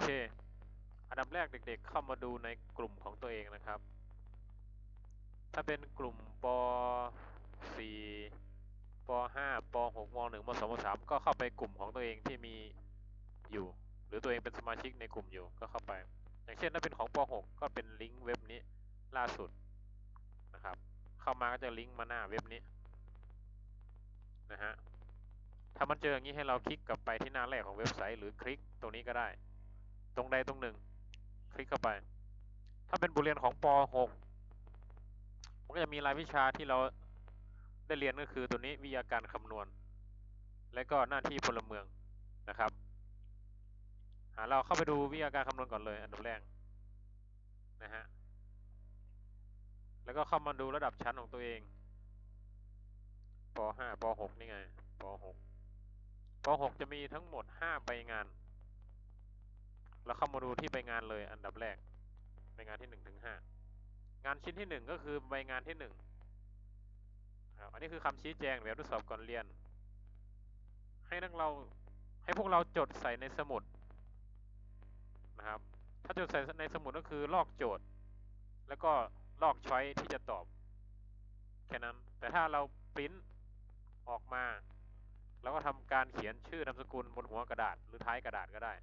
เค อันดับแรกเด็กๆ เข้ามาดูในกลุ่มของตัวเองนะครับ ถ้าเป็นกลุ่มป .4 ป .5 ป .6 ม .1 ม .2 ม .3 ก็เข้าไปกลุ่มของตัวเองที่มีอยู่ หรือตัวเองเป็นสมาชิกในกลุ่มอยู่ก็เข้าไป อย่างเช่นถ้าเป็นของป .6 ก็เป็นลิงก์เว็บนี้ล่าสุดนะครับ เข้ามาก็จะลิงก์มาหน้าเว็บนี้นะฮะถ้ามันเจออย่างนี้ให้เราคลิกกลับไปที่หน้าแรกของเว็บไซต์ หรือคลิกตรงนี้ก็ได้ รงใดตรงหนึ่ง คลิกเข้าไป ถ้าเป็นบทเรียนของป .6 มันก็จะมีรายวิชาที่เราได้เรียนก็คือตัวนี้วิทยาการคำนวณ และก็หน้าที่พลเมืองนะครับหาเราเข้าไปดูวิทยาการคำนวณก่อนเลยอันดับแรกนะฮะแล้วก็เข้ามาดูระดับชั้นของตัวเองป .5 ป .6 นี่ไงป .6 ป .6 จะมีทั้งหมด 5 ใบงาน เราเข้ามาดูที่ใบงานเลยอันดับแรกใบงานที่1ถึง5งานชิ้นที่1ก็คือใบงานที่1ครับอันนี้คือคำชี้แจงแบบทดสอบก่อนเรียน ให้นักเราให้พวกเราจดใส่ในสมุดนะครับ ถ้าจดใส่ในสมุดก็คือลอกโจทย์ แล้วก็ลอกช้อยที่จะตอบแค่นั้น แต่ถ้าเราปริ้นออกมา แล้วก็ทำการเขียนชื่อนามสกุลบนหัวกระดาษหรือท้ายกระดาษก็ได้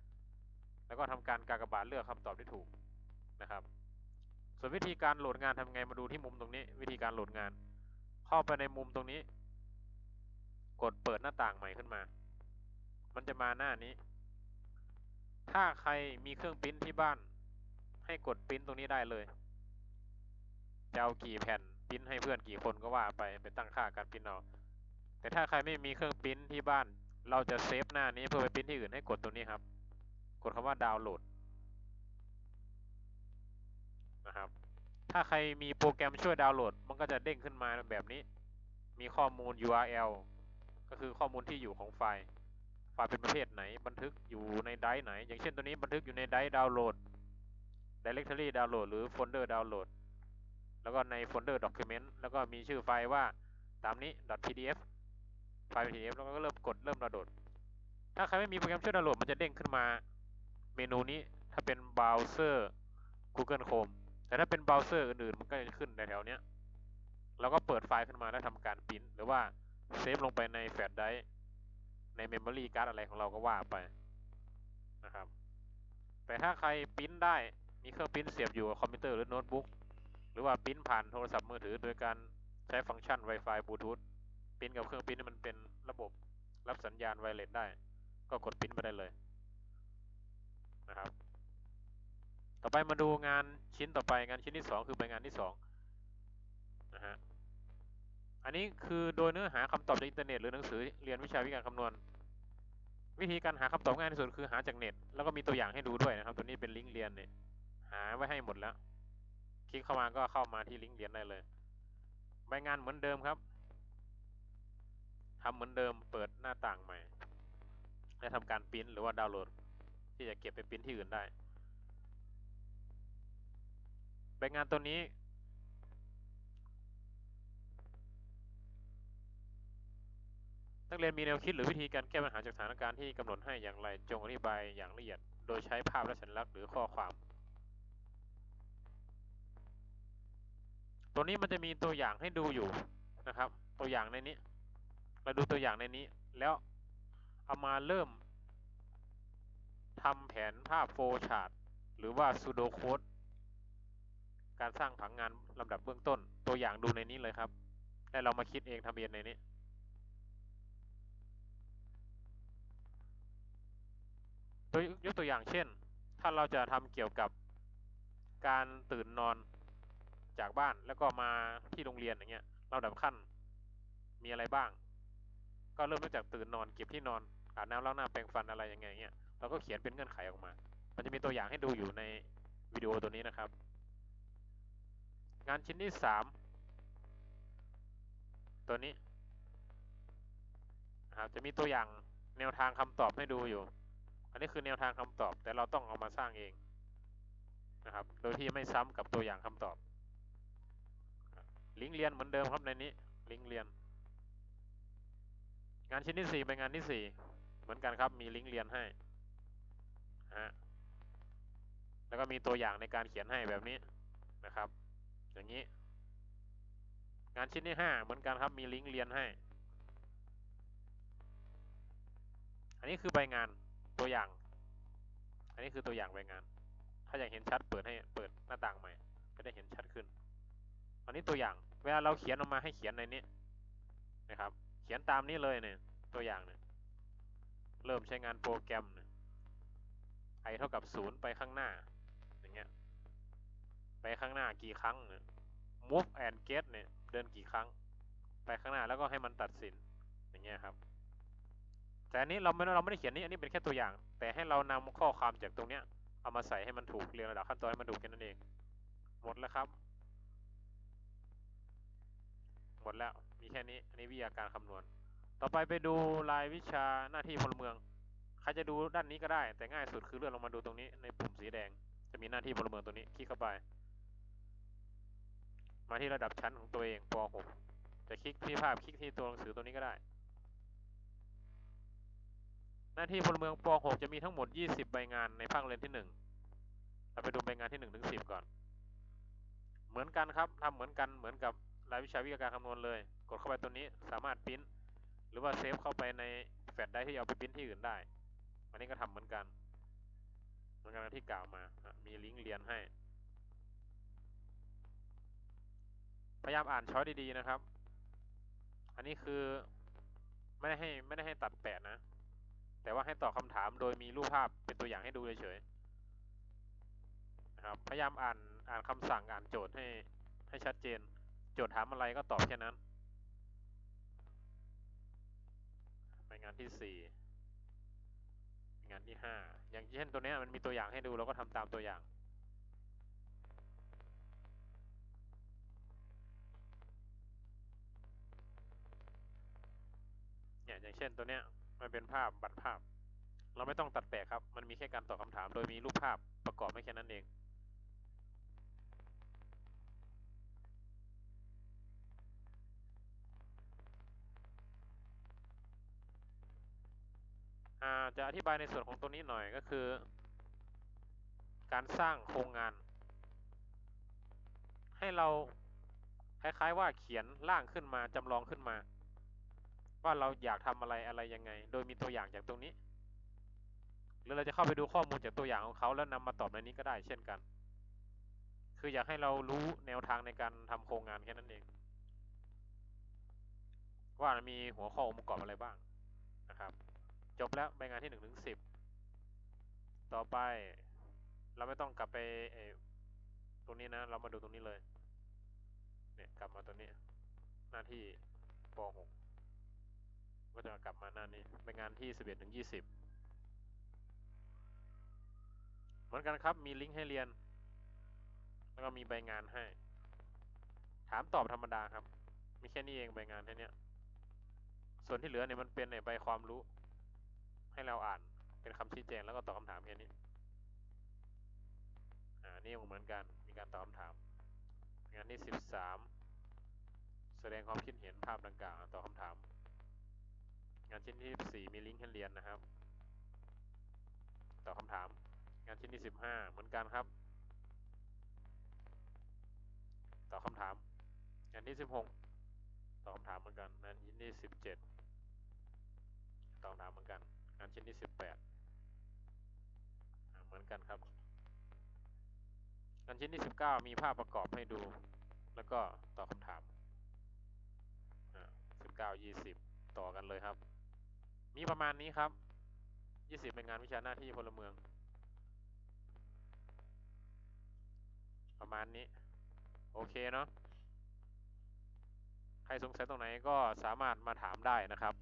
แล้วก็ทำการกากบาทเลือกคำตอบที่ถูกนะครับ ส่วนวิธีการโหลดงานทำไงมาดูที่มุมตรงนี้ วิธีการโหลดงาน เข้าไปในมุมตรงนี้ กดเปิดหน้าต่างใหม่ขึ้นมา มันจะมาหน้านี้ ถ้าใครมีเครื่องปริ้นที่บ้าน ให้กดปริ้นตรงนี้ได้เลยจะเอากี่แผ่นปริ้นให้เพื่อนกี่คนก็ว่าไปไปตั้งค่าการปริ้นเอาแต่ถ้าใครไม่มีเครื่องปริ้นที่บ้าน เราจะเซฟหน้านี้เพื่อไปปริ้นที่อื่นให้กดตรงนี้ครับ กดคำว่าดาวน์โหลดนะครับ ถ้าใครมีโปรแกรมช่วยดาวน์โหลด มันก็จะเด้งขึ้นมาแบบนี้ มีข้อมูล URL ก็คือข้อมูลที่อยู่ของไฟล์ ไฟล์เป็นประเภทไหน บันทึกอยู่ในไดรฟ์ไหน อย่างเช่นตัวนี้บันทึกอยู่ในไดรฟ์ดาวน์โหลด directory ดาวน์โหลดหรือโฟลเดอร์ดาวน์โหลด แล้วก็ในโฟลเดอร์ document แล้วก็มีชื่อไฟล์ว่าตามนี้ .pdf ไฟล์ pdf แล้วก็เริ่มกดเริ่มดาวน์โหลด ถ้าใครไม่มีโปรแกรมช่วยดาวน์โหลดมันจะเด้งขึ้นมา เมนูนี้ถ้าเป็นเบราว์เซอร์ Google Chrome แต่ถ้าเป็นเบราว์เซอร์อื่นๆ มันก็จะขึ้นแถวๆเนี้ยเราก็เปิดไฟล์ขึ้นมาแล้วทำการปริ้นหรือว่าเซฟลงไปในแฟลชไดรฟ์ในเมมโมรีการ์ดอะไรของเราก็ว่าไปนะครับ แต่ถ้าใครปริ้นได้มีเครื่องปริ้นเสียบอยู่กับคอมพิวเตอร์หรือโน้ตบุ๊กหรือว่าปริ้นผ่านโทรศัพท์มือถือ โดยการใช้ฟังก์ชัน Wi-Fi บลูทูธปริ้นกับเครื่องปริ้นมันเป็นระบบรับสัญญาณไวเลสได้ ก็กดปริ้นไปได้เลย นะครับ ต่อไปมาดูงานชิ้นต่อไปงานชิ้นที่สองคือใบงานที่สองนะฮะอันนี้คือโดยเนื้อหาคำตอบจากอินเทอร์เน็ตหรือหนังสือเรียนวิชาวิการคำนวณ วิธีการหาคำตอบง่ายที่สุดคือหาจากเน็ต แล้วก็มีตัวอย่างให้ดูด้วยนะครับ ตัวนี้เป็นลิงก์เรียนเนี่ยหาไว้ให้หมดแล้ว คลิกเข้ามาก็เข้ามาที่ลิงก์เรียนได้เลยใบงานเหมือนเดิมครับทำเหมือนเดิมเปิดหน้าต่างใหม่และทำการปริ้นหรือว่าดาวน์โหลด ที่จะเก็บไปปริ้นที่อื่นได้ใบงานตัวนี้ นักเรียนมีแนวคิดหรือวิธีการแก้ปัญหาจากสถานการณ์ที่กำหนดให้อย่างไรจงอธิบายอย่างละเอียด โดยใช้ภาพและสัญลักษณ์หรือข้อความ ตัวนี้มันจะมีตัวอย่างให้ดูอยู่นะครับ ตัวอย่างในนี้ เราดูตัวอย่างในนี้ แล้วเอามาเริ่มำแผนภาพโฟชาร์ตหรือว่า pseudo code การสร้างผังงานลำดับเบื้องต้น ตัวอย่างดูในนี้เลยครับ แล้วเรามาคิดเองทำเองในนี้ ตัวยกตัวอย่างเช่น ถ้าเราจะทำเกี่ยวกับการตื่นนอนจากบ้านแล้วก็มาที่โรงเรียนอย่างเงี้ยเราดับขั้นมีอะไรบ้าง ก็เริ่มตั้งจากตื่นนอนเก็บที่นอนอาบน้ำล้างหน้าแปรงฟันอะไรยังไงเงี้ย เราก็เขียนเป็นเงื่อนไขออกมา มันจะมีตัวอย่างให้ดูอยู่ในวิดีโอตัวนี้นะครับ งานชิ้นที่สามตัวนี้นะครับจะมีตัวอย่างแนวทางคำตอบให้ดูอยู่ อันนี้คือแนวทางคำตอบ แต่เราต้องเอามาสร้างเองนะครับ โดยที่ไม่ซ้ำกับตัวอย่างคำตอบ ลิงก์เรียนเหมือนเดิมครับในนี้ ลิงก์เรียน งานชิ้นที่สี่เป็นงานที่สี่เหมือนกันครับ มีลิงก์เรียนให้ ฮะ แล้วก็มีตัวอย่างในการเขียนให้แบบนี้นะครับ อย่างนี้ งานชิ้นที่ห้าเหมือนกันครับ มีลิงก์เรียนให้ อันนี้คือใบงานตัวอย่าง อันนี้คือตัวอย่างใบงาน ถ้าอยากเห็นชัดเปิดให้เปิดหน้าต่างใหม่ก็ได้เห็นชัดขึ้น อันนี้ตัวอย่าง เวลาเราเขียนออกมาให้เขียนในนี้นะครับ เขียนตามนี้เลยเนี่ยตัวอย่างเนี่ยเริ่มใช้งานโปรแกรมเนี่ย i เท่ากับศูนย์ไปข้างหน้า อย่างเงี้ย ไปข้างหน้ากี่ครั้งเนี่ย move and get เนี่ย เดินกี่ครั้ง ไปข้างหน้าแล้วก็ให้มันตัดสิน อย่างเงี้ยครับ แต่อันนี้เราไม่เราไม่ได้เขียนนี้อันนี้เป็นแค่ตัวอย่าง แต่ให้เรานำข้อความจากตรงเนี้ย เอามาใส่ให้มันถูกเรียงระดับขั้นตอนให้มันถูกแค่นั้นเอง หมดแล้วครับ หมดแล้ว มีแค่นี้ อันนี้วิทยาการคำนวณ ต่อไปไปดูรายวิชาหน้าที่พลเมือง ครจะดูด้านนี้ก็ได้ แต่ง่ายสุดคือเลื่อนลงมาดูตรงนี้ในปุ่มสีแดง จะมีหน้าที่พลเมืองตัวนี้คลิกเข้าไป มาที่ระดับชั้นของตัวเองป .6 จะคลิกที่ภาพคลิกที่ตัวหนังสือตัวนี้ก็ได้ หน้าที่พลเมืองป .6 จะมีทั้งหมด 20 ใบงานในภาคเรียนที่ 1 เราไปดูใบงานที่1ถึง10 ก่อน เหมือนกันครับทำเหมือนกันเหมือนกับรายวิชาวิทยาการคำนวณเลย กดเข้าไปตัวนี้สามารถปริ้นหรือว่าเซฟเข้าไปในแฟลชได้ที่เอาไปปริ้นที่อื่นได้ นนี้ก็ทำเหมือนกัน เหมือนกันที่กล่าวมา มีลิงก์เรียนให้ พยายามอ่านช้อยดีๆนะครับ อันนี้คือไม่ได้ให้ไม่ได้ให้ตัดแปะนะ แต่ว่าให้ตอบคำถามโดยมีรูปภาพเป็นตัวอย่างให้ดูเฉยๆนะครับพยายามอ่านอ่านคำสั่งอ่านโจทย์ให้ให้ชัดเจน โจทย์ถามอะไรก็ตอบแค่นั้นไปงานที่สี่ งานที่ห้าอย่างเช่นตัวนี้มันมีตัวอย่างให้ดูเราก็ทำตามตัวอย่างเนี่ยอย่างเช่นตัวเนี้ยมันเป็นภาพบัตรภาพ เราไม่ต้องตัดแปะครับ มันมีแค่การตอบคำถามโดยมีรูปภาพประกอบไม่แค่นั้นเอง จะอธิบายในส่วนของตัวนี้หน่อยก็คือ การสร้างโครงงาน ให้เราคล้ายๆว่าเขียนร่างขึ้นมาจำลองขึ้นมา ว่าเราอยากทำอะไรอะไรยังไง โดยมีตัวอย่างจากตรงนี้ หรือเราจะเข้าไปดูข้อมูลจากตัวอย่างของเขาแล้วนำมาตอบในนี้ก็ได้เช่นกัน คืออยากให้เรารู้แนวทางในการทำโครงงานแค่นั้นเอง ว่ามีหัวข้อองค์ประกอบอะไรบ้างนะครับ จบแล้วใบงานที่หนึ่งถึงสิบต่อไปเราไม่ต้องกลับไปตรงนี้นะ เรามาดูตรงนี้เลย เนี่ยกลับมาตัวนี้ หน้าที่ป .6 ก็จะกลับมาหน้านี้ใบงานที่สิบเอ็ดถึงยี่สิบเหมือนกันครับมีลิงก์ให้เรียน แล้วก็มีใบงานให้ ถามตอบธรรมดาครับ มีแค่นี้เองใบงานแค่เนี้ยส่วนที่เหลือเนี่ยมันเป็นในใบความรู้ ให้เราอ่านเป็นคำชี้แจงแล้วก็ตอบคำถามแค่นี้ อ่า นี่เหมือนกัน มีการตอบคำถาม งานที่สิบสามแสดงความคิดเห็นภาพดังกล่าวตอบคำถาม งานชิ้นที่สี่มีลิงก์ให้เรียนนะครับ ตอบคำถาม งานชิ้นที่สิบห้าเหมือนกันครับ ตอบคำถาม งานที่สิบหกตอบคำถามเหมือนกันงานชิ้นที่สิบเจ็ดตอบคำถามเหมือนกันานชิ้นที่สิบแปดเหมือนกันครับ งานชิ้นที่สิบเก้ามีภาพประกอบให้ดู แล้วก็ตอบคำถามสิบเก้ายี่สิบต่อกันเลยครับ มีประมาณนี้ครับยี่สิบเป็นงานวิชาหน้าที่พลเมือง ประมาณนี้ โอเคเนาะใครสงสัยตรงไหนก็สามารถมาถามได้นะครับ